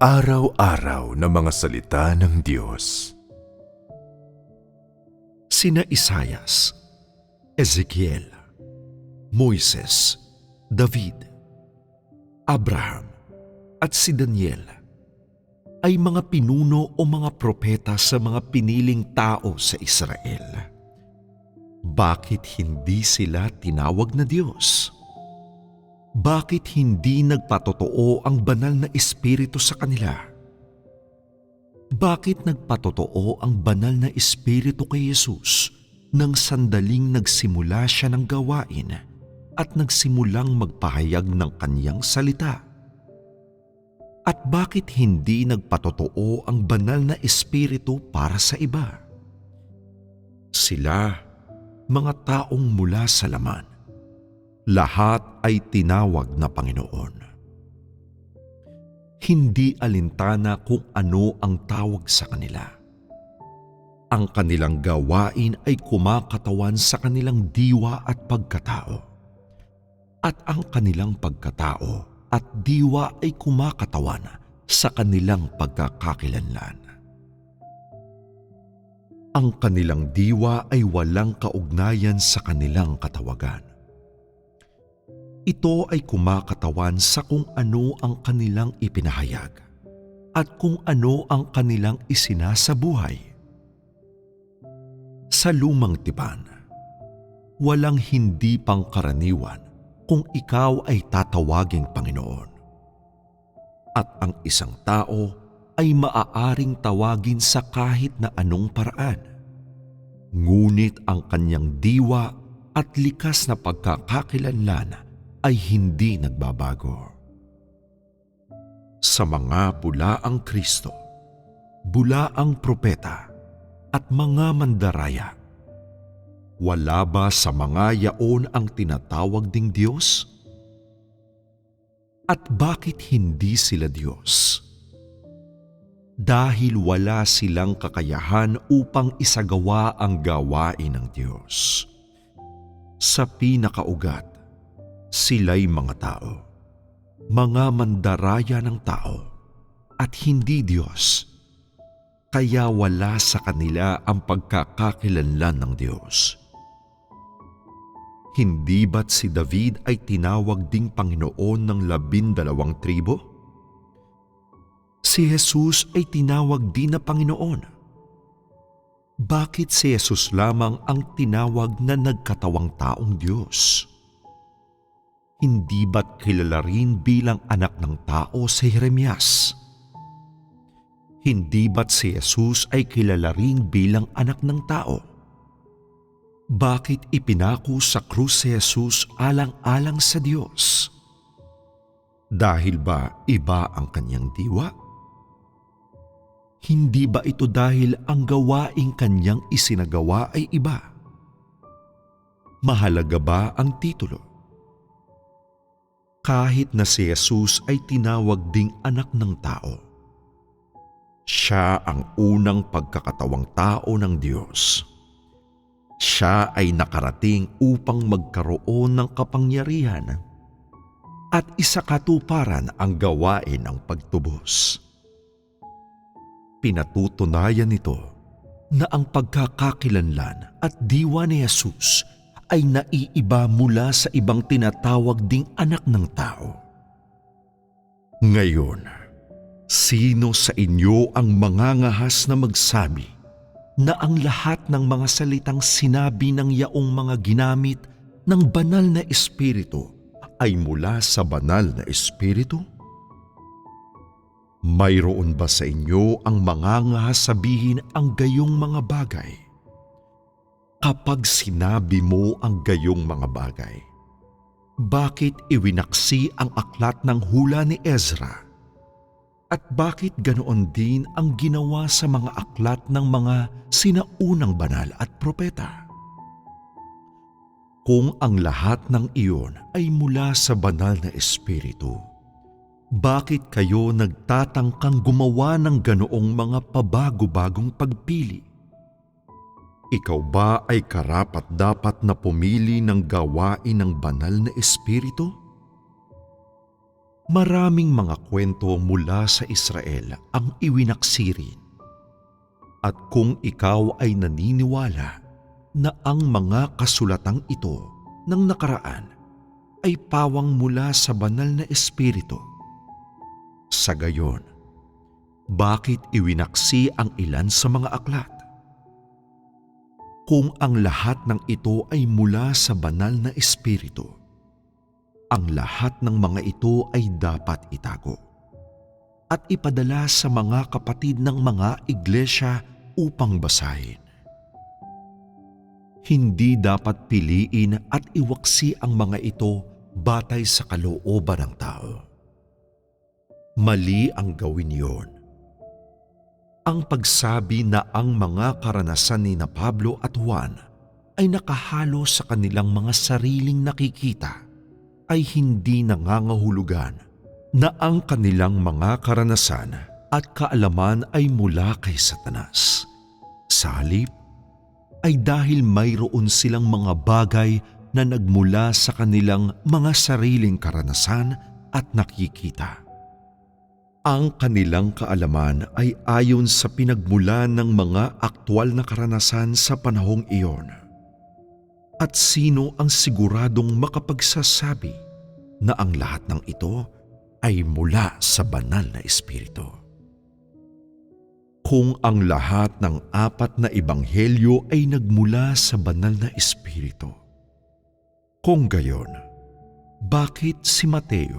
Araw-araw na mga salita ng Diyos. Sina Isayas, Ezekiel, Moises, David, Abraham, at si Daniel ay mga pinuno o mga propeta sa mga piniling tao sa Israel. Bakit hindi sila tinawag na Diyos? Bakit hindi nagpatotoo ang banal na espiritu sa kanila? Bakit nagpatotoo ang banal na espiritu kay Jesus nang sandaling nagsimula siya ng gawain at nagsimulang magpahayag ng kanyang salita? At bakit hindi nagpatotoo ang banal na espiritu para sa iba? Sila, mga taong mula sa laman, lahat ay tinawag na Panginoon. Hindi alintana kung ano ang tawag sa kanila. Ang kanilang gawain ay kumakatawan sa kanilang diwa at pagkatao. At ang kanilang pagkatao at diwa ay kumakatawan sa kanilang pagkakakilanlan. Ang kanilang diwa ay walang kaugnayan sa kanilang katawagan. Ito ay kumakatawan sa kung ano ang kanilang ipinahayag at kung ano ang kanilang isinasabuhay. Sa lumang tipan, walang hindi pangkaraniwan kung ikaw ay tatawaging Panginoon. At ang isang tao ay maaaring tawagin sa kahit na anong paraan. Ngunit ang kanyang diwa at likas na pagkakakilanlan ay hindi nagbabago. Sa mga bulaang Kristo, bulaang propeta at mga mandaraya, wala ba sa mga yaon ang tinatawag ding Diyos? At bakit hindi sila Diyos? Dahil wala silang kakayahan upang isagawa ang gawain ng Diyos. Sa pinakaugat, sila'y mga tao, mga mandaraya ng tao, at hindi Diyos. Kaya wala sa kanila ang pagkakakilanlan ng Diyos. Hindi ba't si David ay tinawag ding Panginoon ng labindalawang tribo? Si Jesus ay tinawag din na Panginoon. Bakit si Jesus lamang ang tinawag na nagkatawang taong Diyos? Hindi ba't kilala rin bilang anak ng tao si Jeremias? Hindi ba't si Jesus ay kilala rin bilang anak ng tao? Bakit ipinako sa krus si Jesus alang-alang sa Diyos? Dahil ba iba ang kanyang diwa? Hindi ba ito dahil ang gawaing kanyang isinagawa ay iba? Mahalaga ba ang titulo? Kahit na si Jesus ay tinawag ding anak ng tao, siya ang unang pagkakatawang tao ng Diyos siya ay nakarating upang magkaroon ng kapangyarihan at isakatuparan ang gawain ng pagtubos. Pinatutunayan nito na ang pagkakakilanlan at diwa ni Jesus ay naiiba mula sa ibang tinatawag ding anak ng tao. Ngayon, sino sa inyo ang mangangahas na magsabi na ang lahat ng mga salitang sinabi ng yaong mga ginamit ng banal na espiritu ay mula sa banal na espiritu? Mayroon ba sa inyo ang mga sabihin ang gayong mga bagay? Kapag sinabi mo ang gayong mga bagay, bakit iwinaksi ang aklat ng hula ni Ezra? At bakit ganoon din ang ginawa sa mga aklat ng mga sinaunang banal at propeta? Kung ang lahat ng iyon ay mula sa banal na espiritu, bakit kayo nagtatangkang gumawa ng ganoong mga pabago-bagong pagpili? Ikaw ba ay karapat dapat na pumili ng gawain ng banal na espiritu? Maraming mga kwento mula sa Israel ang iwinaksirin. At kung ikaw ay naniniwala na ang mga kasulatang ito ng nakaraan ay pawang mula sa banal na espiritu, sa gayon, bakit iwinaksi ang ilan sa mga aklat? Kung ang lahat ng ito ay mula sa banal na espiritu, ang lahat ng mga ito ay dapat itago at ipadala sa mga kapatid ng mga iglesia upang basahin. Hindi dapat piliin at iwaksi ang mga ito batay sa kalooban ng tao. Mali ang gawin yon. Ang pagsabi na ang mga karanasan ni na Pablo at Juan ay nakahalo sa kanilang mga sariling nakikita ay hindi nangangahulugan na ang kanilang mga karanasan at kaalaman ay mula kay Satanas. Sa halip, ay dahil mayroon silang mga bagay na nagmula sa kanilang mga sariling karanasan at nakikita. Ang kanilang kaalaman ay ayon sa pinagmulan ng mga aktwal na karanasan sa panahong iyon. At sino ang siguradong makapagsasabi na ang lahat ng ito ay mula sa banal na espiritu? Kung ang lahat ng apat na ebanghelyo ay nagmula sa banal na espiritu, kung gayon, bakit si Mateo,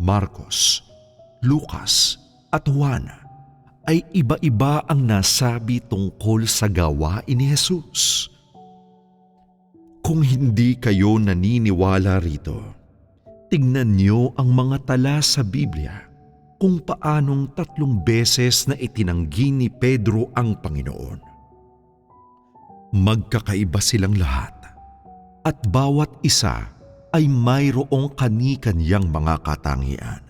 Marcos, Lucas at Juan ay iba-iba ang nasabi tungkol sa gawain ni Jesus? Kung hindi kayo naniniwala rito, tignan niyo ang mga tala sa Biblia kung paanong tatlong beses na itinanggi ni Pedro ang Panginoon. Magkakaiba silang lahat at bawat isa ay mayroong kani-kanyang mga katangian.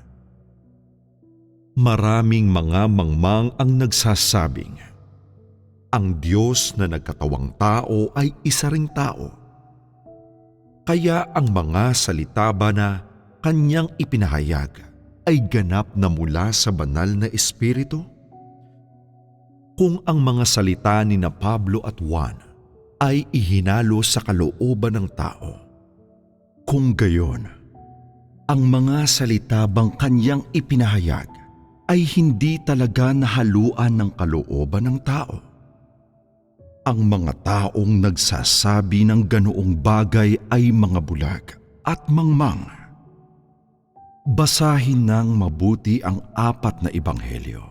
Maraming mga mangmang ang nagsasabing, ang Diyos na nagkatawang tao ay isa ring tao. Kaya ang mga salita ba na kanyang ipinahayag ay ganap na mula sa banal na espiritu? Kung ang mga salita ni na Pablo at Juan ay ihinalo sa kalooban ng tao, kung gayon, ang mga salita bang kanyang ipinahayag ay hindi talaga nahaluan ng kalooban ng tao. Ang mga taong nagsasabi ng ganoong bagay ay mga bulag at mangmang. Basahin ng mabuti ang apat na ebanghelyo.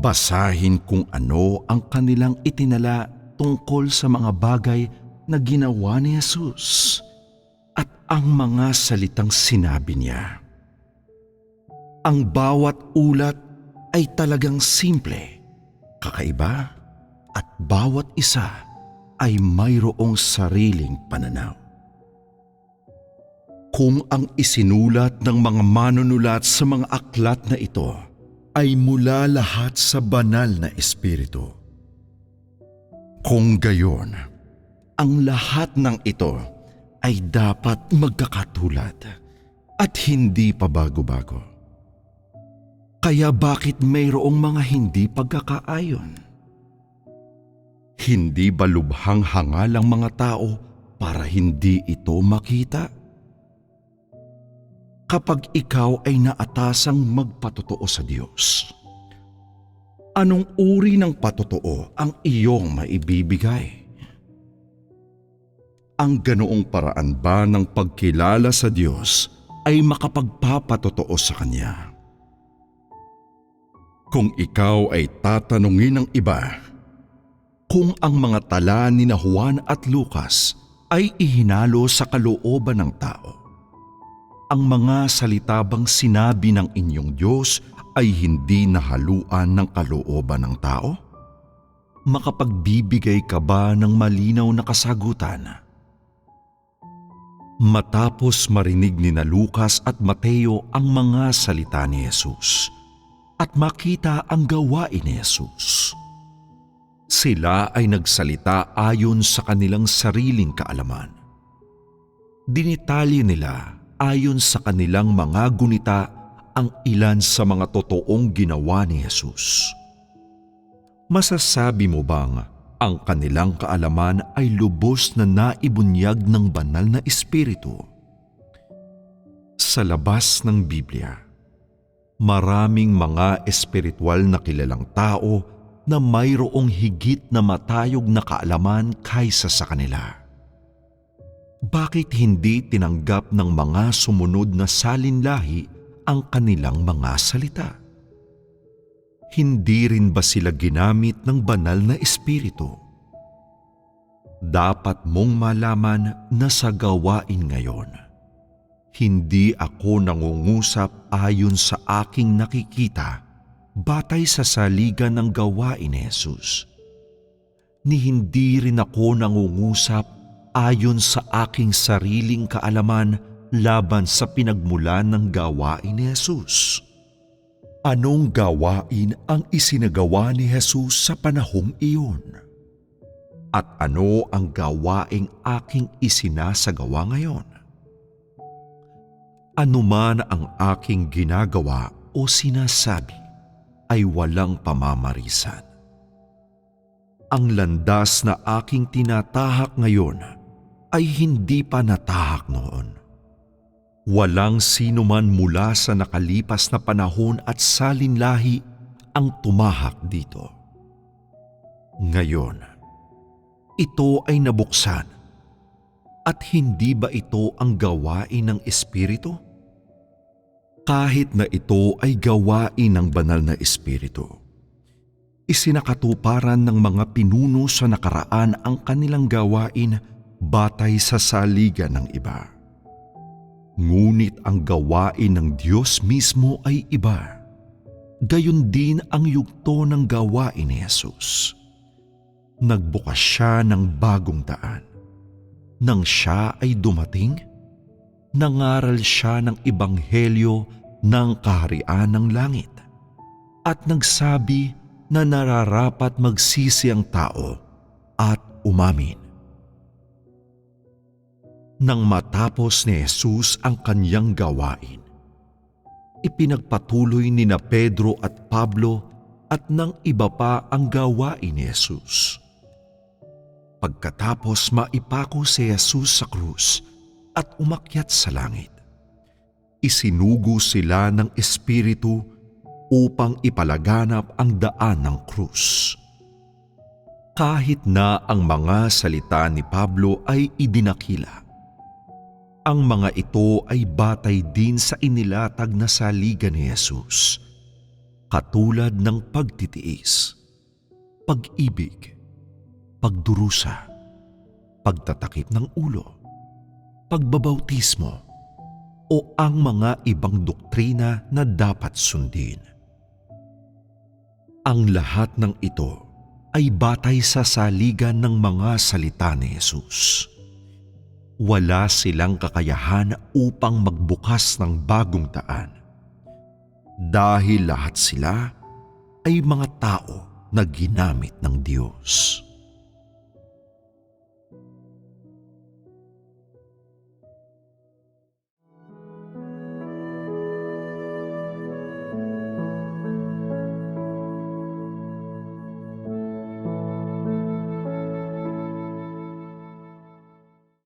Basahin kung ano ang kanilang itinala tungkol sa mga bagay na ginawa ni Jesus at ang mga salitang sinabi niya. Ang bawat ulat ay talagang simple, kakaiba, at bawat isa ay mayroong sariling pananaw. Kung ang isinulat ng mga manunulat sa mga aklat na ito ay mula lahat sa banal na espiritu. Kung gayon, ang lahat ng ito ay dapat magkakatulad at hindi pa bago-bago. Kaya bakit mayroong mga hindi pagkakaayon? Hindi ba lubhang hangal ang mga tao para hindi ito makita? Kapag ikaw ay naatasang magpatotoo sa Diyos, anong uri ng patotoo ang iyong maibibigay? Ang ganoong paraan ba ng pagkilala sa Diyos ay makapagpapatotoo sa Kanya? Kung ikaw ay tatanungin ng iba, kung ang mga tala ni na Juan at Lucas ay ihinalo sa kalooban ng tao, ang mga salita bang sinabi ng inyong Diyos ay hindi nahaluan ng kalooban ng tao? Makapagbibigay ka ba ng malinaw na kasagutan? Matapos marinig ni na Lucas at Mateo ang mga salita ni Jesus at makita ang gawain ni Jesus. Sila ay nagsalita ayon sa kanilang sariling kaalaman. Dinitalye nila ayon sa kanilang mga gunita ang ilan sa mga totoong ginawa ni Jesus. Masasabi mo bang ang kanilang kaalaman ay lubos na naibunyag ng banal na espiritu? Sa labas ng Biblia, maraming mga espiritual na kilalang tao na mayroong higit na matayog na kaalaman kaysa sa kanila. Bakit hindi tinanggap ng mga sumunod na salinlahi ang kanilang mga salita? Hindi rin ba sila ginamit ng banal na espiritu? Dapat mong malaman na sa gawain ngayon, hindi ako nangungusap ayon sa aking nakikita batay sa saligan ng gawain ni Jesus. Ni hindi rin ako nangungusap ayon sa aking sariling kaalaman laban sa pinagmulan ng gawain ni Jesus. Anong gawain ang isinagawa ni Jesus sa panahong iyon? At ano ang gawaing aking isinasagawa ngayon? Ano man ang aking ginagawa o sinasabi ay walang pamamarisan. Ang landas na aking tinatahak ngayon ay hindi pa natahak noon. Walang sino man mula sa nakalipas na panahon at salinlahi ang tumahak dito. Ngayon, ito ay nabuksan at hindi ba ito ang gawain ng Espiritu? Kahit na ito ay gawain ng banal na Espiritu, isinakatuparan ng mga pinuno sa nakaraan ang kanilang gawain batay sa saligan ng iba. Ngunit ang gawain ng Diyos mismo ay iba. Gayon din ang yugto ng gawain ni Jesus. Nagbukas siya ng bagong daan. Nang siya ay dumating, nangaral siya ng ibanghelyo ng kaharian ng langit at nagsabi na nararapat magsisi ang tao at umamin. Nang matapos ni Jesus ang kanyang gawain, ipinagpatuloy ni na Pedro at Pablo at ng iba pa ang gawain ni Jesus. Pagkatapos maipako si Jesus sa krus at umakyat sa langit, isinugo sila ng Espiritu upang ipalaganap ang daan ng krus. Kahit na ang mga salita ni Pablo ay idinakila, ang mga ito ay batay din sa inilatag na saligan ni Jesus, katulad ng pagtitiis, pag-ibig, pagdurusa, pagtatakip ng ulo, pagbabautismo, o ang mga ibang doktrina na dapat sundin. Ang lahat ng ito ay batay sa saligan ng mga salita ni Jesus. Wala silang kakayahan upang magbukas ng bagong daan. Dahil lahat sila ay mga tao na ginamit ng Diyos.